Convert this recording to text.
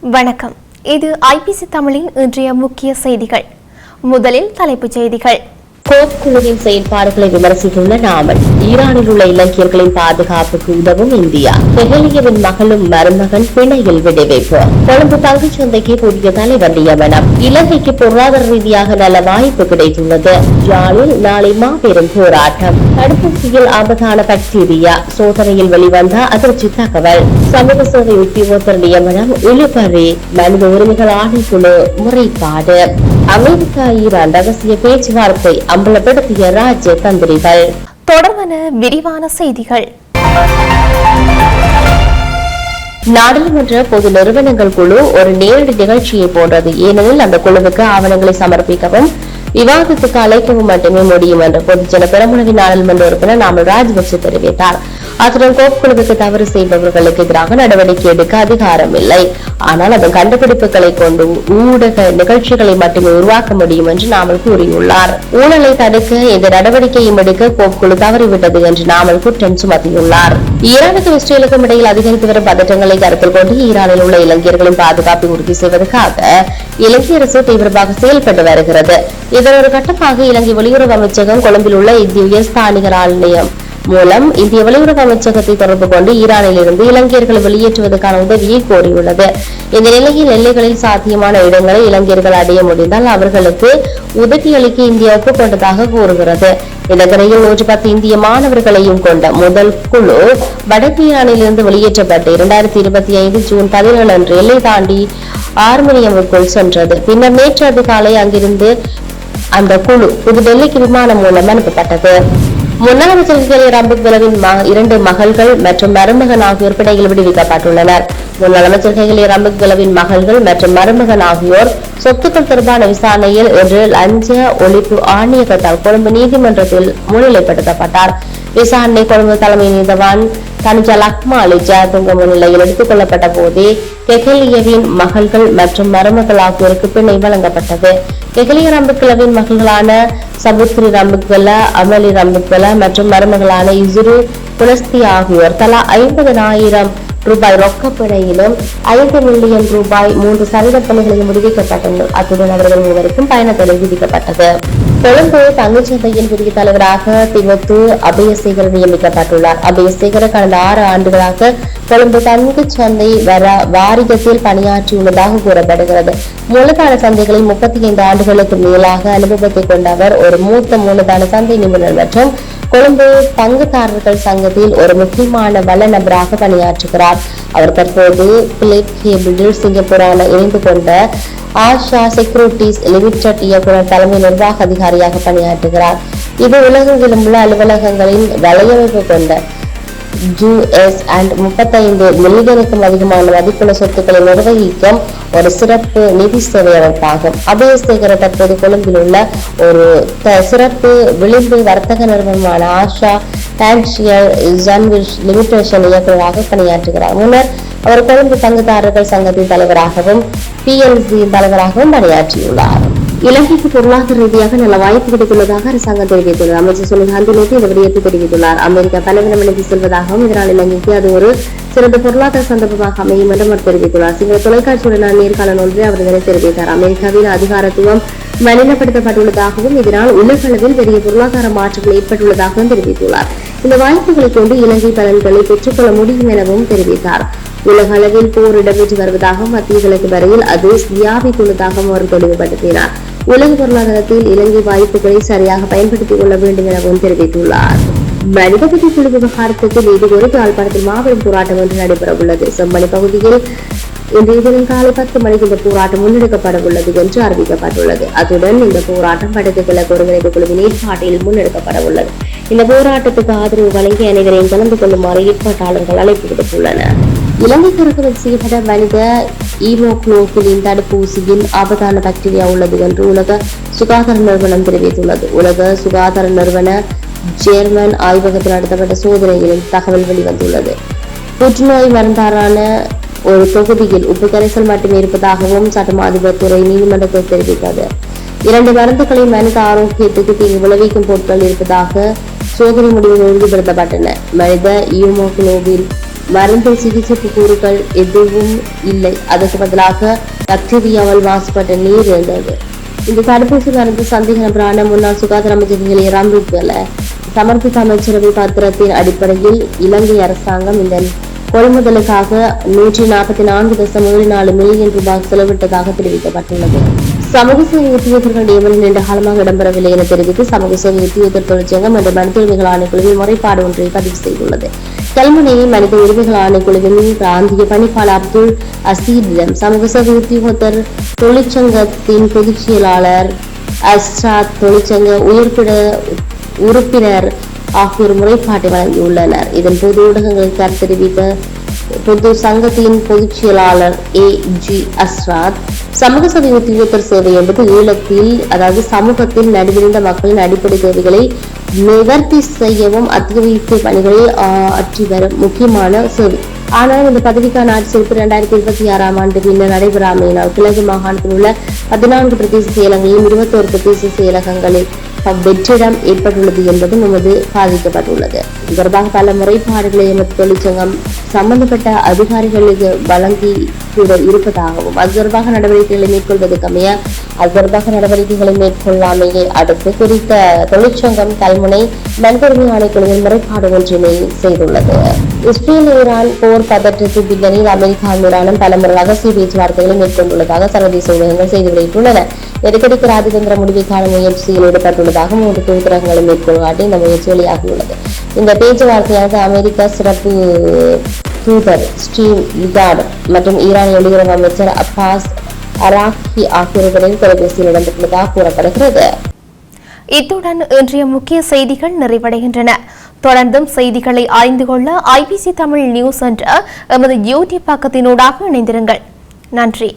வணக்கம். இது ஐபிசி தமிழின் இன்றைய முக்கிய செய்திகள். முதலில் தலைப்புச் செய்திகள். கோப் குழுவின் செயல்பாடுகளை விமர்சித்துள்ள நாமல் ஈரானில் உள்ள இலங்கையர்களின் பாதுகாப்புக்கு உதவும் இந்தியா. பெஹலியவின் மகளும் மருமகன் பிணையில் விடுவிப்பு. கொழும்பு பங்குச் சந்தைக்கு புதிய தலைவர் நியமனம். இலங்கைக்கு பொருளாதார ரீதியாக நல்ல வாய்ப்பு கிடைத்துள்ளது. ஜாலில் நாளை மாபெரும் போராட்டம். தடுப்பூசியில் ஆபத்தான பாக்டீரியா. சோதனையில் வெளிவந்த அதிர்ச்சி தகவல். சமூக சேவை உத்தியோகத்தர் நியமனம் இழுபறி மனித உரிமைகள் ஆணைக்குழு முறைப்பாடு. அமெரிக்கா ஈரான் ரகசிய பேச்சுவார்த்தை அம்பலப்படுத்திய ராஜ்ய தந்திரிகள். தொடர்வன விரிவான செய்திகள். நாடாளுமன்ற பொது நிறுவனங்கள் குழு ஒரு நேரடி நிகழ்ச்சியை போன்றது. ஏனெனில் அந்த குழுவுக்கு ஆவணங்களை சமர்ப்பிக்கவும் விவாதத்துக்கு அழைக்கவும் மட்டுமே முடியும் என்று பொதுஜன பெரமுனவின் நாடாளுமன்ற உறுப்பினர் நாமல் ராஜபக்சே தெரிவித்தார். அத்துடன் கோப் குழுவுக்கு தவறு செய்பவர்களுக்கு எதிராக நடவடிக்கை எடுக்க அதிகாரம் இல்லை ஆனால் அதன் கண்டுபிடிப்புகளை கொண்டு ஊடக நிகழ்ச்சிகளை மட்டுமே உருவாக்க முடியும் என்று நாமல் கூறியுள்ளார். ஊழலை தடுக்க இந்த நடவடிக்கையும் எடுக்க கோப் குழு தவறிவிட்டது என்று நாமல் குற்றம் சுமத்தியுள்ளார். ஈரானுக்கும் இஸ்ரேலுக்கும் இடையில் அதிகரித்து வரும் பதற்றங்களை கருத்தில் கொண்டு ஈரானில் உள்ள இலங்கையர்களின் பாதுகாப்பை உறுதி செய்வதற்காக இலங்கை அரசு தீவிரமாக செயல்பட்டு வருகிறது. இதன் ஒரு கட்டமாக இலங்கை வெளியுறவு அமைச்சகம் கொழும்பில் உள்ள இந்திய உயர் ஸ்தானிகர் ஆணையம் மூலம் இந்திய வெளியுறவு அமைச்சகத்தை தொடர்பு கொண்டு ஈரானில் இருந்து இலங்கையர்களை வெளியேற்றுவதற்கான உதவியை கோரியுள்ளது. இந்த நிலையில் எல்லைகளில் சாத்தியமான இடங்களை இலங்கையர்கள் அடைய முடிந்தால் அவர்களுக்கு உதவியளிக்க இந்தியா ஒப்புக்கொண்டதாக கூறுகிறது. இலங்கையில் நூற்றி பத்து இந்திய மாணவர்களையும் கொண்ட முதல் குழு வடக்கு ஈரானிலிருந்து வெளியேற்றப்பட்டு இரண்டாயிரத்தி இருபத்தி ஐந்து ஜூன் பதினேழு அன்று எல்லை தாண்டி ஆர்மனியமுக்குள் சென்றது. பின்னர் நேற்று அதிகாலை அங்கிருந்து அந்த குழு புதுடெல்லிக்கு விமானம் மூலம் அனுப்பப்பட்டது. முன்னாள் அமைச்சர்கள் ரம்பிக் விலவின் இரண்டு மகள்கள் மற்றும் மருமகன் ஆகியோர் பிணையில் விடுவிக்கப்பட்டுள்ளனர். முன்னாள் அமைச்சர்கள் ரம்பிக் மகள்கள் மற்றும் மருமகன் ஆகியோர் சொத்துக்கள் தொடர்பான விசாரணையில் இன்று லஞ்ச ஒழிப்பு ஆணையகத்தால் கொழும்பு நீதிமன்றத்தில் முன்னிலைப்படுத்தப்பட்டார். விசாரணை கொழும்பு தலைமை நீதவான் தனுஜா அலிஜா துங்க முன்னிலையில் எடுத்துக் கொள்ளப்பட்ட போதே கெகலியவின் மகள்கள் மற்றும் மருமகள் ஆகியோருக்கு பிணை வழங்கப்பட்டது. கெகலிய ரம்புக்கிழவின் மகள்களான சபுத்ரி ரம்புக்கல அமலி ரம்புக்கல மற்றும் மருமகளான இசுரு புலஸ்தி ஆகியோர் தலா ஐம்பது ஆயிரம் ரூபாய் ரொக்கப்பிழையிலும் ஐந்து மில்லியன் ரூபாய் மூன்று சதவீத பணிகளையும் விடுவிக்கப்பட்டனர் அத்துடன் அவர்கள் மூவருக்கும் பயணத்தடை விதிக்கப்பட்டது. கொழும்பு பங்குச்சந்தையின் புதிய தலைவராக திமுத்து அபயசேகர் நியமிக்கப்பட்டுள்ளார். அபயசேகர் கடந்த ஆறு ஆண்டுகளாக கொழும்பு பங்குச்சந்தை வர வாரியத்தில் பணியாற்றியுள்ளதாக கூறப்படுகிறது. மூலதான சந்தைகளில் முப்பத்தி ஐந்து ஆண்டுகளுக்கு மேலாக அனுபவத்தை கொண்ட அவர் ஒரு மூத்த மூலதான சந்தை நிபுணர் மற்றும் கொழும்பு பங்குதாரர்கள் சங்கத்தில் ஒரு முக்கியமான வல்ல நபராக பணியாற்றுகிறார். அவர் தற்போது பிலிப் கேபிளில் சிங்கப்பூரான இணைந்து கொண்ட ஆஷா செக்யூரிட்டிஸ் லிமிடெட் இயக்குனர் தலைமை நிர்வாக அதிகாரியாக பணியாற்றுகிறார். இது உலகெங்கிலும் உள்ள அலுவலகங்களின் வலையமைப்பு கொண்ட யூஎஸ் அண்ட் முப்பத்தைந்து மில்லியனுக்கும் அதிகமான மதிப்புள்ள சொத்துக்களை நிர்வகிக்கும் ஒரு சிறப்பு நிதி சேவை அமைப்பாகும். அபயசேகர தற்போது கொழும்பில் உள்ள ஒரு சிறப்பு விளிம்பு வர்த்தக நிறுவனமான ஆஷா டான்ஷியல் ஜன்விஷ் லிமிடேஷன் இயக்குநராக பணியாற்றுகிறார். முன்னர் அவர் கொழும்பு பங்குதாரர்கள் சங்கத்தின் தலைவராகவும் பிஎல்சியின் தலைவராகவும் பணியாற்றியுள்ளார். இலங்கைக்கு பொருளாதார ரீதியாக நல்ல வாய்ப்பு கிடைத்துள்ளதாக அரசாங்கம் தெரிவித்துள்ளது. அமைச்சர் சுனிகாந்தி நேற்று இந்த விடயத்தை தெரிவித்துள்ளார். அமெரிக்கா பலவீனம் அடைந்து செல்வதாகவும் இதனால் இலங்கைக்கு அது ஒரு சிறந்த பொருளாதார சந்தர்ப்பமாக அமையும் என்றும் அவர் தெரிவித்துள்ளார். சிங்கள தொலைக்காட்சியுடனான நேர்காணல் ஒன்றை அவர் இதனை தெரிவித்தார். அமெரிக்காவின் அதிகாரத்துவம் மலினப்படுத்தப்பட்டுள்ளதாகவும் இதனால் உலக அளவில் பெரிய பொருளாதார மாற்றங்கள் ஏற்பட்டுள்ளதாகவும் தெரிவித்துள்ளார். இந்த வாய்ப்புகளை கொண்டு இலங்கை பலன்களை பெற்றுக்கொள்ள முடியும் எனவும் தெரிவித்தார். உலக அளவில் போர் இடம்பெற்று வருவதாகவும் மத்திய கிழக்கு வரையில் அது வியாபித்துள்ளதாகவும் அவர் தெளிவுபடுத்தினார். உலக பொருளாதாரத்தில் இலங்கை வாய்ப்புகளை சரியாக பயன்படுத்திக் கொள்ள வேண்டும் எனவும் தெரிவித்துள்ளார். மனிதபதி குழு விவகாரத்துக்கு நீதி கோரி யாழ்ப்பாணத்தில் மாபெரும் போராட்டம் ஒன்று நடைபெற உள்ளது செம்மணி பகுதியில் இன்றைய தினம் காலை பத்து மணிக்கு இந்த போராட்டம் முன்னெடுக்கப்பட உள்ளது என்று அறிவிக்கப்பட்டுள்ளது. அத்துடன் இந்த போராட்டம் வடக்கு கிழக்கு ஒருங்கிணைப்பு குழுவின் ஏற்பாட்டில் முன்னெடுக்கப்பட உள்ளது. இந்த போராட்டத்துக்கு ஆதரவு வழங்கி அனைவரையும் கலந்து கொள்ளுமாறு ஏற்பாட்டாளர்கள் அழைப்பு விடுத்துள்ளனர். இலங்கை இறக்குமதி செய்யப்பட்ட மனித ஈமோக்ளோபிலின் தடுப்பூசியில் ஆபத்தான பாக்டீரியா உள்ளது என்று உலக சுகாதார நிறுவனம் தெரிவித்துள்ளது. உலக சுகாதார நிறுவன ஜேர்மன் ஆய்வகத்தில் நடத்தப்பட்ட சோதனைகளில் தகவல் வெளிவந்துள்ளது. புற்றுநோய் மருந்தாரான ஒரு தொகுதியில் உப்பு கரைசல் மட்டுமே இருப்பதாகவும் சட்டம் அதிபர் துறை நீதிமன்றத்தில் தெரிவித்தது. இரண்டு மருந்துகளை மனித ஆரோக்கியத்துக்கு தீங்கு விளைவிக்கும் பொருட்கள் இருப்பதாக சோதனை முடிவுகள் உறுதிப்படுத்தப்பட்டன. மனித ஈமோகுளோபின் மருந்து சிகிச்சை கூறுகள் எதுவும் இல்லை. அதற்கு பதிலாக பாக்டீரியாவால் மாசுபட்ட நீர் இருந்தது. இந்த தடுப்பூசி மருந்து சந்தேக நபரான முன்னாள் சுகாதார அமைச்சர் ராம்ருக்வல சமர்ப்பித்த அமைச்சரவை பத்திரத்தின் அடிப்படையில் இலங்கை அரசாங்கம் இந்த கொள்முதலுக்காக நூற்றி நாற்பத்தி நான்கு தசம் ஏழு நாலு மில்லியன் ரூபாய் செலவிட்டதாக தெரிவிக்கப்பட்டுள்ளது. சமூக சேவை உத்தியோகர்கள் நியமனம் நீண்ட காலமாக இடம்பெறவில்லை என தெரிவித்து சமூக சேவை உத்தியோகர் தொழிற்சங்கம் மற்றும் மனித உரிமைகள் ஆணைக்குழுவில் முறைப்பாடு ஒன்றை பதிவு செய்துள்ளது. கல்முனையை மனித உரிமைகள் ஆணைக்குழுவின் பிராந்திய பணிப்பாளர் அப்துல் அசீதிடம் சமூக சேவை உத்தியோகத்தர் தொழிற்சங்கத்தின் பொதுச் செயலாளர் அஸ்ராத் தொழிற்சங்க உயர்பிட உறுப்பினர் ஆகியோர் முறைப்பாட்டை வழங்கியுள்ளனர் இதன் பொது ஊடகங்களில் கருத்து தெரிவித்த பொது சங்கத்தின் பொதுச் செயலாளர் ஏ ஜி அஸ்ராத் சமூக சபை உத்தியோகத்தர் சேவை என்பது ஈழத்தில் அதாவது சமூகத்தில் நடுவிருந்த மக்களின் அடிப்படை தேவைகளை நிவர்த்தி செய்யவும் அத்தியாவசிய பணிகளை ஆற்றி வரும் முக்கியமான சேவை. ஆனால் இந்த பதவிக்கான ஆட்சியெடுப்பு இரண்டாயிரத்தி இருபத்தி ஆறாம் ஆண்டு பின்னர் நடைபெறாமையினால் கிழக்கு மாகாணத்தில் உள்ள பதினான்கு பிரதேச செயலகங்களிலும் இருபத்தோரு பிரதேச செயலகங்களில் வெற்றிடம் ஏற்பட்டுள்ளது என்பது நமது பாதிக்கப்பட்டுள்ளது. தொடர்பாக பல முறைப்பாடுகளை எமது தொழிற்சங்கம் சம்பந்தப்பட்ட அதிகாரிகளுக்கு வழங்கி கூட இருப்பதாகவும் அது தொடர்பாக நடவடிக்கைகளை மேற்கொள்வதற்கமைய அது தொடர்பாக நடவடிக்கைகளை மேற்கொள்ளாமையை? அடுத்து குறித்த தொழிற்சங்கம் கல்முனை மனிதரிமை ஆணைக்குழுவில் முறைப்பாடு ஒன்றினை செய்துள்ளது. இஸ்ரேல் ஈரான் போர் பதற்றத்தின் பின்னணியில் அமெரிக்கா ஈரானும் பலமுறை ரகசிய பேச்சுவார்த்தைகளை மேற்கொண்டுள்ளதாக சர்வதேச ஊடகங்கள் செய்து வெளியிட்டுள்ளன. நெருக்கடிக்கு ராஜதந்திர முடிவுக்கான முயற்சியில் ஈடுபட்டுள்ளதாக மூன்று தூதரகங்களை மேற்கொள்ளாட்டி இந்த முயற்சி வெளியாகியுள்ளது. இந்த பேச்சுவார்த்தையானது அமெரிக்கா சிறப்பு தூதர் ஸ்டீவ் லிகார்டு மற்றும் ஈரான் வெளியுறவு அமைச்சர் அப்பாஸ் அராக்கி ஆகியோருடன் தொலைபேசியில் இடம்பெற்றுள்ளதாக கூறப்படுகிறது. இத்துடன் இன்றைய முக்கிய செய்திகள் நிறைவடைகின்றன. தொடர்ந்தும் செய்திகளை அறிந்து கொள்ள ஐபிசி தமிழ் நியூஸ் என்ற எமது யூடியூப் பக்கத்தினூடாக இணைந்திருங்கள். நன்றி.